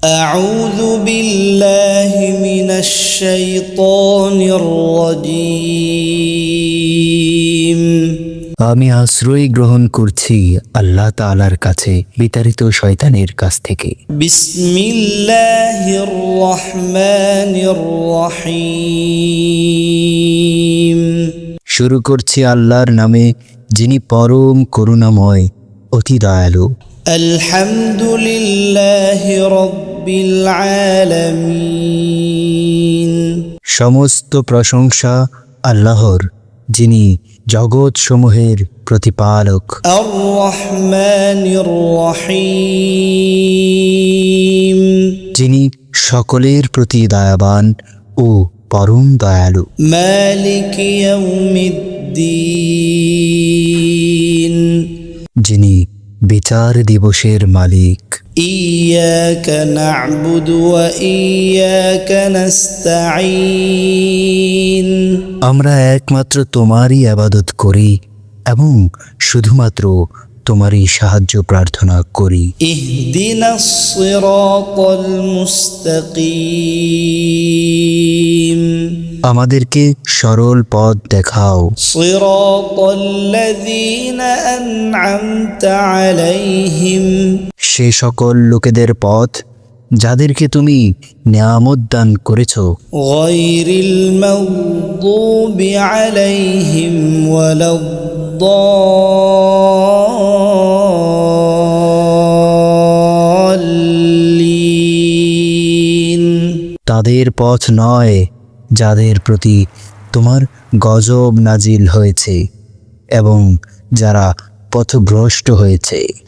أعوذ بالله من الشيطان الرجيم আমি আশ্রয় গ্রহণ করছি আল্লাহ তাআলার কাছে বিতাড়িত শয়তানের কাছ থেকে بسم الله الرحمن الرحيم শুরু করছি আল্লাহর নামে যিনি পরম করুণাময় অতি দয়ালু الحمد لله رب العالمين সমস্ত প্রশংসা আল্লাহর যিনি জগৎসমূহের প্রতিপালক الرحمن الرحيم যিনি সকলের প্রতি দয়াবান ও পরম দয়ালু مالك يوم الدين যিনি বিচার দিবসের মালিক إياك نعبد وإياك نستعين আমরা একমাত্র তোমারই আবাদত করি এবং শুধুমাত্র তোমারই সাহায্য প্রার্থনা করি اهدنا الصراط المستقيم আমাদেরকে সরল পথ দেখাও। সে সকল লোকেদের পথ যাদেরকে তুমি নিয়ামত দান করেছ। তাদের পথ নয় যাদের প্রতি তোমার গজব নাজিল হয়েছে এবং যারা পথভ্রষ্ট হয়েছে।